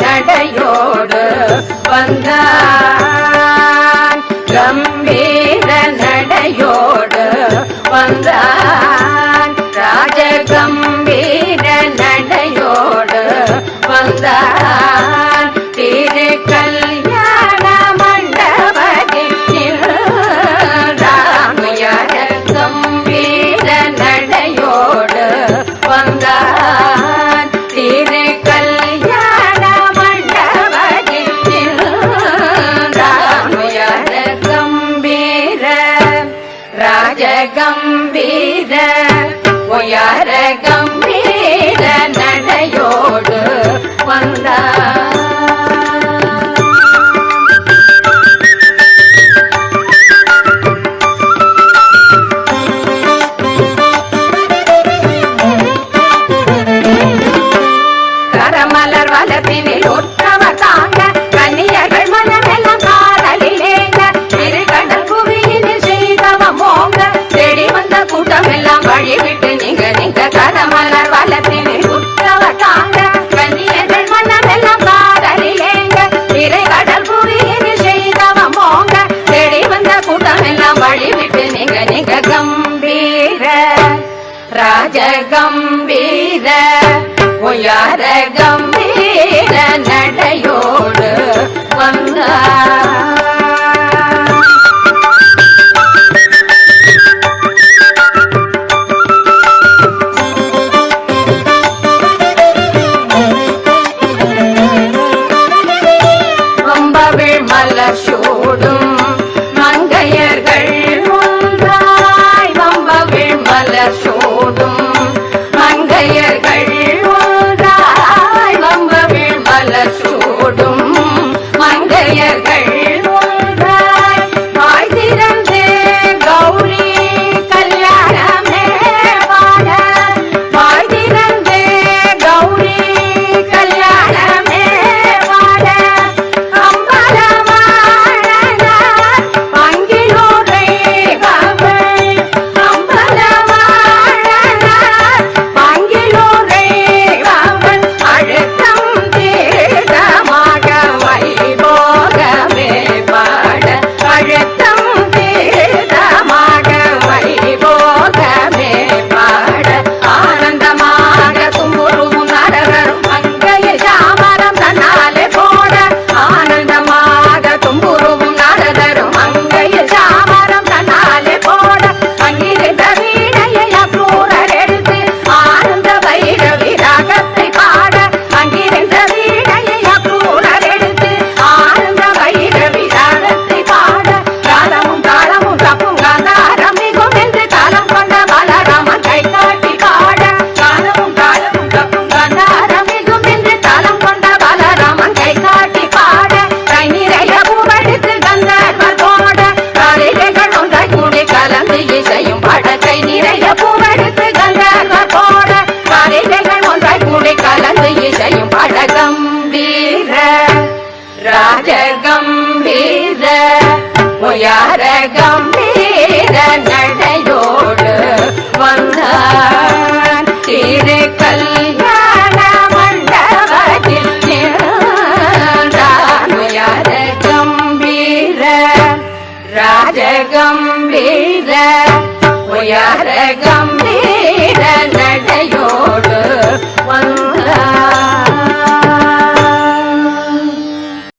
நடையோடு வந்தான். கம்பீர நடையோடு வந்தான். கம்பீர உயர கம்பீர நடையோடு வந்தார் வழிவிட்டு நிக நிக கம்பீர ராஜ கம்பீர உயார கம்பீர நடையோடு வந்தார். மலர் கம்பீர உயார கம்பீர நடையோடு வந்தார் திரு கல்யாண மண்டபத்தில் நின்றார் உயார கம்பீர ராஜ கம்பீர உயார கம்பீர நடையோடு வந்தார்